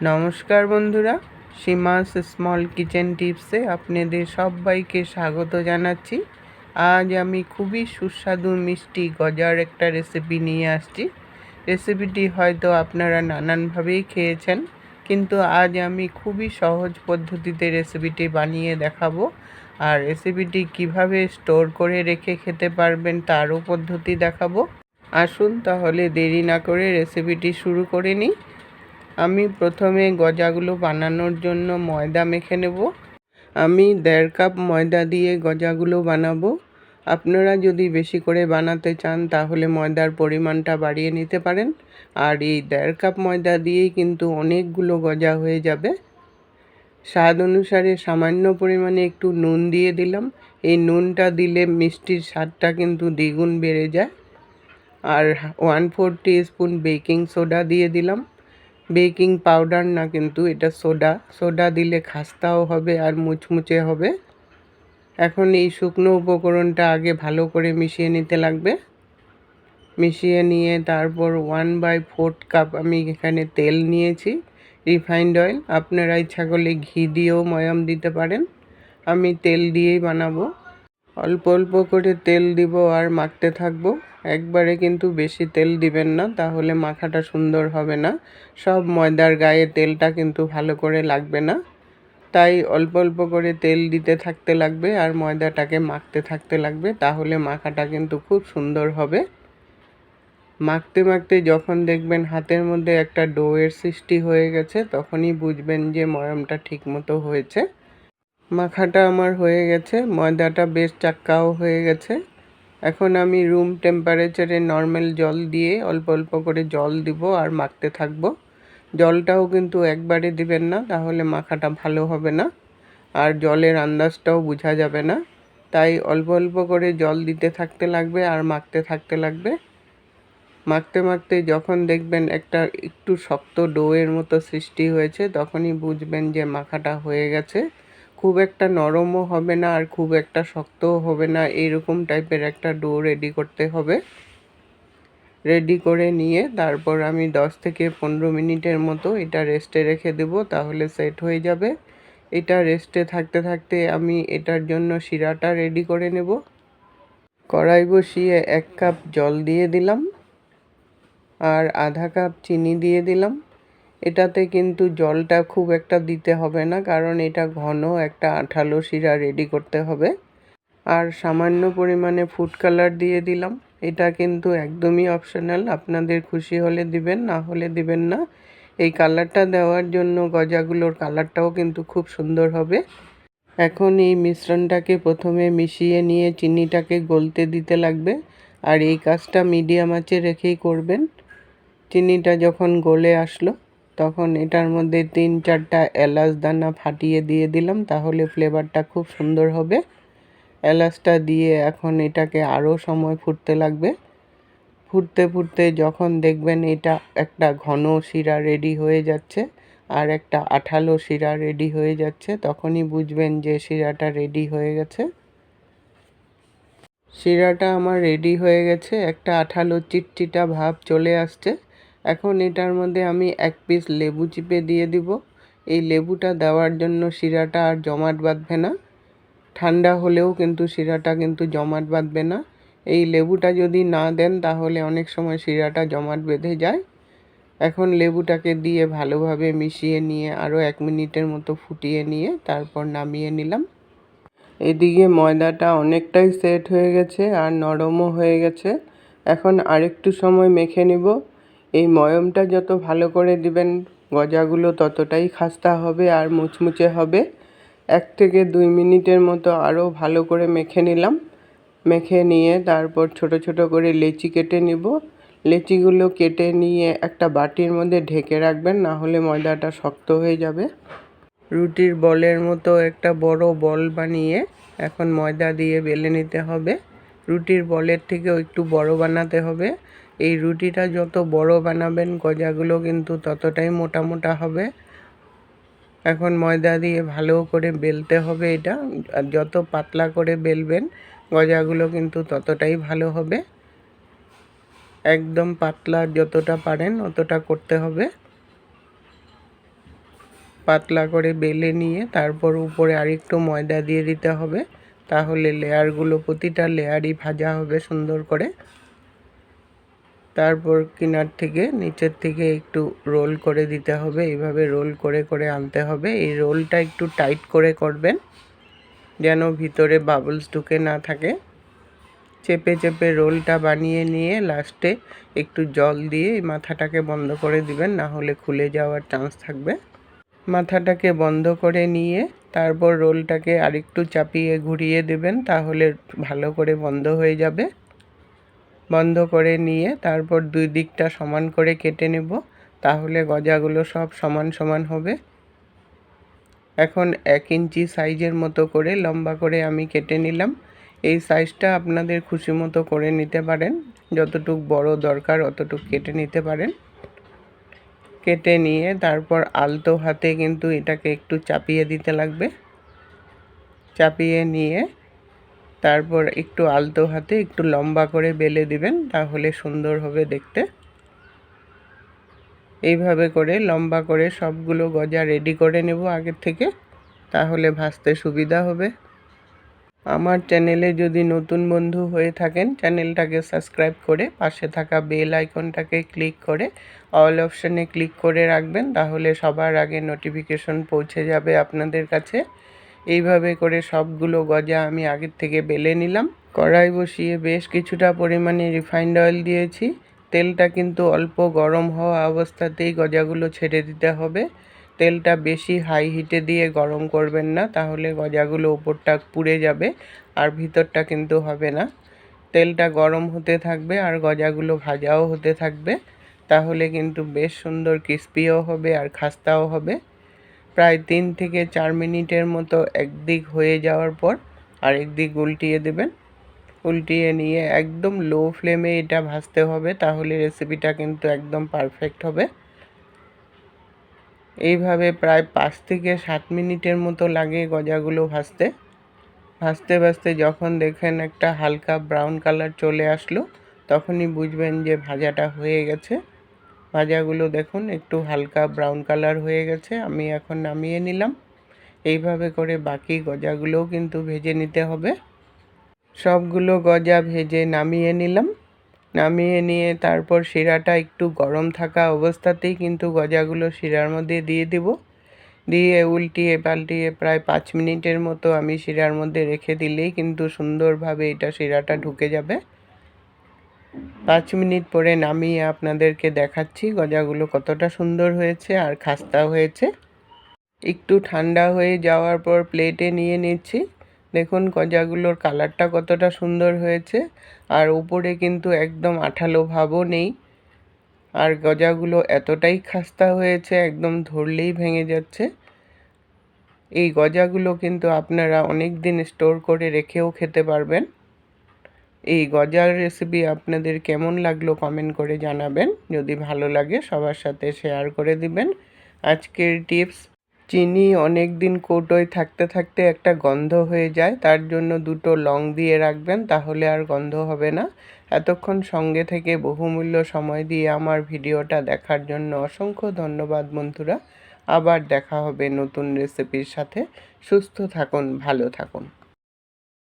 নমস্কার বন্ধুরা, সীমাস small kitchen টিপসে আপনাদের সবাইকে স্বাগত জানাচ্ছি। আজ আমি খুবই সুস্বাদু মিষ্টি গজার একটা রেসিপি নিয়ে আসছি। রেসিপিটি হয়তো আপনারা নানানভাবেই খেয়েছেন, কিন্তু আজ আমি খুবই সহজ পদ্ধতিতে রেসিপিটি বানিয়ে দেখাবো। আর রেসিপিটি কীভাবে স্টোর করে রেখে খেতে পারবেন তারও পদ্ধতি দেখাবো। আসুন তাহলে দেরি না করে রেসিপিটি শুরু করে নিই। আমি প্রথমে গজাগুলো বানানোর জন্য ময়দা মেখে নেব। আমি দেড় কাপ ময়দা দিয়ে গজাগুলো বানাবো। আপনারা যদি বেশি করে বানাতে চান, তাহলে ময়দার পরিমাণটা বাড়িয়ে নিতে পারেন। আর এই দেড় কাপ ময়দা দিয়েই কিন্তু অনেকগুলো গজা হয়ে যাবে। স্বাদ অনুসারে সামান্য পরিমাণে একটু নুন দিয়ে দিলাম। এই নুনটা দিলে মিষ্টির স্বাদটা কিন্তু দ্বিগুণ বেড়ে যায়। আর one four spoon baking soda দিয়ে দিলাম। বেকিং পাউডার না কিন্তু এটা সোডা। সোডা দিলে খাস্তাও হবে আর মুচমুচে হবে। এখন এই শুকনো উপকরণটা আগে ভালো করে মিশিয়ে নিতে লাগবে। মিশিয়ে নিয়ে তারপর ওয়ান বাই ফোর্থ কাপ আমি এখানে তেল নিয়েছি রিফাইন্ড অয়েল আপনারা ইচ্ছা করলে ঘি দিয়েও ময়াম দিতে পারেন। আমি তেল দিয়েই বানাবো। অল্প অল্প করে তেল দিব আর মাখতে থাকব। একবারে কিন্তু বেশি তেল দিবেন না, তাহলে মাখাটা সুন্দর হবে না। সব ময়দার গায়ে তেলটা কিন্তু ভালো করে লাগবে না। তাই অল্প অল্প করে তেল দিতে থাকতে লাগবে আর ময়দাটাকে মাখতে থাকতে লাগবে, তাহলে মাখাটা কিন্তু খুব সুন্দর হবে। মাখতে মাখতে যখন দেখবেন হাতের মধ্যে একটা ডোয়ের সৃষ্টি হয়ে গেছে, তখনই বুঝবেন যে ময়মটা ঠিকমতো হয়েছে। মাখাটা আমার হয়ে গেছে, ময়দাটা বেশ চাক্কাও হয়ে গেছে। এখন আমি রুম টেম্পারেচারে নর্মাল জল দিয়ে অল্প অল্প করে জল দিব আর মাখতে থাকব। জলটাও কিন্তু একবারে দিবেন না, তাহলে মাখাটা ভালো হবে না। আর জলের আন্দাজটাও বোঝা যাবে না। তাই অল্প অল্প করে জল দিতে থাকতে লাগবে আর মাখতে থাকতে লাগবে। মাখতে মাখতে যখন দেখবেন একটা একটু শক্ত ডোয়ের মতো সৃষ্টি হয়েছে, তখনই বুঝবেন যে মাখাটা হয়ে গেছে। খুব একটা নরমও হবে না আর খুব একটা শক্তও হবে না, এরকম টাইপের একটা ডো রেডি করতে হবে। রেডি করে নিয়ে তারপর আমি 10 থেকে পনেরো মিনিটের মতো এটা রেস্টে রেখে দেব, তাহলে সেট হয়ে যাবে। এটা রেস্টে থাকতে থাকতে আমি এটার জন্য শিরাটা রেডি করে নেব। কড়াই বসিয়ে এক কাপ জল দিয়ে দিলাম আর আধা কাপ চিনি দিয়ে দিলাম। এটাতে কিন্তু জলটা খুব একটা দিতে হবে না, কারণ এটা ঘন একটা আঠালো শিরা রেডি করতে হবে। আর সামান্য পরিমাণে ফুড কালার দিয়ে দিলাম। এটা কিন্তু একদমই অপশনাল আপনাদের খুশি হলে দিবেন, না হলে দিবেন না। এই কালারটা দেওয়ার জন্য গজাগুলোর কালারটাও কিন্তু খুব সুন্দর হবে। এখন এই মিশ্রণটাকে প্রথমে মিশিয়ে নিয়ে চিনিটাকে গলতে দিতে লাগবে। আর এই কাজটা মিডিয়াম আঁচে রেখেই করবেন। চিনিটা যখন গলে আসলো তখন এটার মধ্যে তিন চারটা এলাচ দানা ফাটিয়ে দিয়ে দিলাম, তাহলে ফ্লেভারটা খুব সুন্দর হবে। এলাচটা দিয়ে এখন এটাকে আরও সময় ফুটতে লাগবে। ফুটতে ফুটতে যখন দেখবেন এটা একটা ঘন শিরা রেডি হয়ে যাচ্ছে আর একটা আঠালো শিরা রেডি হয়ে যাচ্ছে, তখনই বুঝবেন যে শিরাটা রেডি হয়ে গেছে। শিরাটা আমার রেডি হয়ে গেছে, একটা আঠালো চিটচিটা ভাব চলে আসছে। এখন এটার মধ্যে আমি এক পিস লেবু চিপে দিয়ে দিব। এই লেবুটা দেওয়ার জন্য শিরাটা আর জমাট বাঁধবে না। ঠান্ডা হলেও কিন্তু শিরাটা কিন্তু জমাট বাঁধবে না। এই লেবুটা যদি না দেন তাহলে অনেক সময় শিরাটা জমাট বেঁধে যায়। এখন লেবুটাকে দিয়ে ভালোভাবে মিশিয়ে নিয়ে আরও এক মিনিটের মতো ফুটিয়ে নিয়ে তারপর নামিয়ে নিলাম। এদিকে ময়দাটা অনেকটাই সেট হয়ে গেছে আর নরমও হয়ে গেছে। এখন আরেকটু সময় মেখে নিব। এই ময়মটা যত ভালো করে দিবেন, গজাগুলো ততটাই খাস্তা হবে আর মুচমুচে হবে। এক থেকে দুই মিনিটের মতো আরও ভালো করে মেখে নিলাম। মেখে নিয়ে তারপর ছোট ছোট করে লেচি কেটে নিব। লেচিগুলো কেটে নিয়ে একটা বাটির মধ্যে ঢেকে রাখবেন, না হলে ময়দাটা শক্ত হয়ে যাবে। রুটির বলের মতো একটা বড় বল বানিয়ে এখন ময়দা দিয়ে বেলে নিতে হবে। রুটির বলের থেকেও একটু বড় বানাতে হবে। এই রুটিটা যত বড় বানাবেন গজাগুলো কিন্তু ততটাই মোটা মোটা হবে। এখন ময়দা দিয়ে ভালো করে বেলতে হবে এটা। যত পাতলা করে বেলবেন, গজাগুলো কিন্তু ততটাই ভালো হবে। একদম পাতলা যতটা পারেন অতটা করতে হবে। পাতলা করে বেলে নিয়ে তারপর উপরে আরেকটু ময়দা দিয়ে দিতে হবে। তাহলে লেয়ারগুলো, প্রতিটা লেয়ারই ভাজা হবে সুন্দর করে। তারপর কিনার থেকে, নিচের থেকে একটু রোল করে দিতে হবে। এইভাবে রোল করে করে আনতে হবে। এই রোলটা একটু টাইট করে করবেন, যেন ভিতরে বাবলস ঢুকে না থাকে। চেপে চেপে রোলটা বানিয়ে নিয়ে লাস্টে একটু জল দিয়ে মাথাটাকে বন্ধ করে দিবেন, না হলে খুলে যাওয়ার চান্স থাকবে। মাথাটাকে বন্ধ করে নিয়ে তারপর রোলটাকে আরেকটু চাপিয়ে, ঘুরিয়ে দেবেন, তাহলে ভালো করে বন্ধ হয়ে যাবে। বন্ধ করে নিয়ে তারপর দুই দিকটা সমান করে কেটে নেব, তাহলে গজাগুলো সব সমান সমান হবে। এখন এক ইঞ্চি সাইজের মতো করে লম্বা করে আমি কেটে নিলাম। এই সাইজটা আপনাদের খুশি মতো করে নিতে পারেন, যতটুক বড় দরকার অতটুক কেটে নিতে পারেন। কেটে নিয়ে তারপর আলতো হাতে কিন্তু এটাকে একটু চাপিয়ে দিতে লাগবে। চাপিয়ে নিয়ে তারপর একটু আলতো হাতে একটু লম্বা করে বেলে দিবেন, তাহলে সুন্দর হবে দেখতে। এইভাবে করে লম্বা করে সবগুলো গজা রেডি করে নেব আগের থেকে, তাহলে ভাজতে সুবিধা হবে। আমার চ্যানেলে যদি নতুন বন্ধু হয়ে থাকেন, চ্যানেলটাকে সাবস্ক্রাইব করে পাশে থাকা বেল আইকনটাকে ক্লিক করে অল অপশানে ক্লিক করে রাখবেন, তাহলে সবার আগে নোটিফিকেশন পৌঁছে যাবে আপনাদের কাছে। এইভাবে করে সবগুলো গজা আমি আগের থেকে বেলে নিলাম। কড়াই বসিয়ে বেশ কিছুটা পরিমাণে রিফাইন্ড অয়েল দিয়েছি। তেলটা কিন্তু অল্প গরম হওয়া অবস্থাতেই গজাগুলো ছেড়ে দিতে হবে। তেলটা বেশি হাই হিটে দিয়ে গরম করবেন না, তাহলে গজাগুলো উপরটা পুড়ে যাবে আর ভিতরটা কিন্তু হবে না। তেলটা গরম হতে থাকবে আর গজাগুলো ভাজাও হতে থাকবে। তাহলে কিন্তু বেশ সুন্দর ক্রিস্পিও হবে আর খাস্তাও হবে। প্রায় তিন থেকে চার মিনিটের মতো একদিক হয়ে যাওয়ার পর আরেক দিক উল্টিয়ে দেবেন। উল্টিয়ে নিয়ে একদম লো ফ্লেমে এটা ভাজতে হবে, তাহলে রেসিপিটা কিন্তু একদম পারফেক্ট হবে। এইভাবে প্রায় পাঁচ থেকে সাত মিনিটের মতো লাগে গজাগুলো ভাজতে। ভাজতে ভাজতে যখন দেখেন একটা হালকা ব্রাউন কালার চলে আসলো, তখনই বুঝবেন যে ভাজাটা হয়ে গেছে। ভাজাগুলো দেখুন, একটু হালকা ব্রাউন কালার হয়ে গেছে, আমি এখন নামিয়ে নিলাম। এইভাবে করে বাকি গজাগুলোও কিন্তু ভেজে নিতে হবে। সবগুলো গজা ভেজে নামিয়ে নিলাম। নামিয়ে নিয়ে তারপর শিরাটা একটু গরম থাকা অবস্থাতেই কিন্তু গজাগুলো শিরার মধ্যে দিয়ে দিব। দিয়ে উল্টিয়ে পাল্টিয়ে প্রায় পাঁচ মিনিটের মতো আমি শিরার মধ্যে রেখে দিলেই কিন্তু সুন্দরভাবে এটা শিরাটা ঢুকে যাবে। পাঁচ মিনিট পরে নামিয়ে আপনাদেরকে দেখাচ্ছি গজাগুলো কতটা সুন্দর হয়েছে আর খাস্তা হয়েছে। একটু ঠান্ডা হয়ে যাওয়ার পর প্লেটে নিয়ে নিচ্ছি। দেখুন গজাগুলোর কালারটা কতটা সুন্দর হয়েছে আর উপরে কিন্তু একদম আঠালো ভাবও নেই। আর গজাগুলো এতটাই খাস্তা হয়েছে, একদম ধরলেই ভেঙে যাচ্ছে। এই গজাগুলো কিন্তু আপনারা অনেক দিন স্টোর করে রেখেও খেতে পারবেন। এই গজার রেসিপি আপনাদের কেমন লাগল কমেন্ট করে জানাবেন। যদি ভালো লাগে সবার সাথে শেয়ার করে দিবেন। আজকের টিপস চিনি অনেক দিন কৌটোয় থাকতে থাকতে একটা গন্ধ হয়ে যায়, তার জন্য দুটো লং দিয়ে রাখবেন, তাহলে আর গন্ধ হবে না। এতক্ষণ সঙ্গে থেকে বহুমূল্য সময় দিয়ে আমার ভিডিওটা দেখার জন্য অসংখ্য ধন্যবাদ বন্ধুরা। আবার দেখা হবে নতুন রেসিপির সাথে। সুস্থ থাকুন, ভালো থাকুন।